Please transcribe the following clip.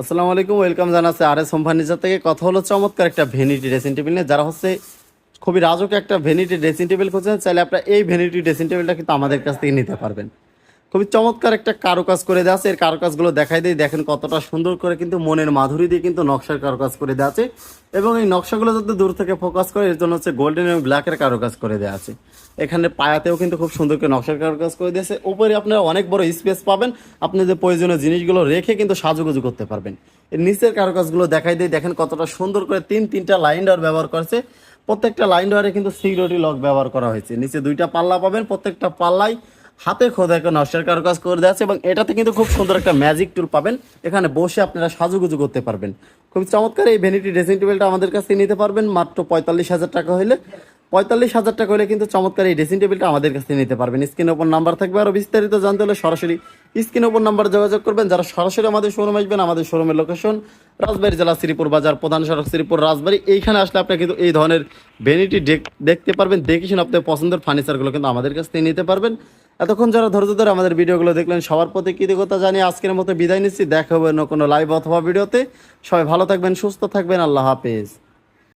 আসসালামু আলাইকুম, ওয়েলকাম জানাচ্ছে আর এস হোম ফার্নিচার থেকে। কথা হলো চমৎকার একটা ভেনিটি ড্রেসিং টেবিল নিয়ে। যারা হচ্ছে খুবই রাজক একটা ভেনিটি ড্রেসিং টেবিল খুঁজছেন, চাইলে আপনারা এই ভেনিটি ড্রেসিং টেবিলটা কিন্তু আমাদের কাছ থেকে নিতে পারবেন। খুবই চমৎকার একটা কারুকাজ করে দেওয়া আছে। এর কারুকাজগুলো দেখাই দিই। দেখেন কতটা সুন্দর করে কিন্তু মনের মাধুরী দিয়ে কিন্তু নকশার কারুকাজ করে দেওয়া আছে। এবং এই নকশাগুলো যদি দূর থেকে ফোকাস করে, এর জন্য হচ্ছে গোল্ডেন এবং ব্ল্যাকের কারুকাজ করে দেওয়া আছে। এখানে পায়াতেও কিন্তু খুব সুন্দর করে নকশার কারুকাজ করে দিয়েছে উপরে আপনারা অনেক বড় স্পেস পাবেন। আপনি যে প্রয়োজনীয় জিনিসগুলো রেখে কিন্তু সাজুগুজু করতে পারবেন। এর নিচের কারুকাজগুলো দেখাই দিই। দেখেন কতটা সুন্দর করে তিন, তিনটা লাইন ডর ব্যবহার করছে প্রত্যেকটা লাইন ডোয়ারে কিন্তু সিকিউরিটি লক ব্যবহার করা হয়েছে। নিচে দুইটা পাল্লা পাবেন। প্রত্যেকটা পাল্লাই হাতে খোদা একটা নকশার কারুকাজ করে দেওয়া আছে এবং এটাতে কিন্তু খুব সুন্দর একটা ম্যাজিক টুল পাবেন। এখানে বসে আপনারা সাজুগুজু করতে পারবেন। খুব চমৎকার এই ভ্যানিটি ড্রেসিং টেবিলটা আমাদের কাছ নিতে পারবেন। মাত্র পঁয়তাল্লিশ হাজার টাকা হলে পঁয়তাল্লিশ হাজার টাকা হলে কিন্তু চমৎকার এই ড্রেসিং টেবিলটা আমাদের কাছ নিতে পারবেন। স্ক্রিন ওপর নাম্বার থাকবে। আরও বিস্তারিত জানতে হলে সরাসরি স্ক্রিনের ওপর নাম্বার যোগাযোগ করবেন। যারা সরাসরি আমাদের শোরুম আসবেন, আমাদের শোরুমের লোকেশন রাজবাড়ী জেলা শ্রীপুর বাজার, প্রধান সড়ক শ্রীপুর রাজবাড়ি। এইখানে আসলে আপনি কিন্তু এই ধরনের ভ্যানিটি দেখতে পারবেন। দেখে শুনে আপনার পছন্দের ফার্নিচারগুলো কিন্তু আমাদের কাছ থেকে নিতে পারবেন। এতক্ষণ যারা ধৈর্য ধরে আমাদের ভিডিওগুলো দেখলেন, সবার প্রতি কৃতজ্ঞতা জানিয়ে আজকের মতো বিদায় নিচ্ছি। দেখা হবে অন্য কোনো লাইভ অথবা ভিডিওতে। সবাই ভালো থাকবেন, সুস্থ থাকবেন। আল্লাহ হাফেজ।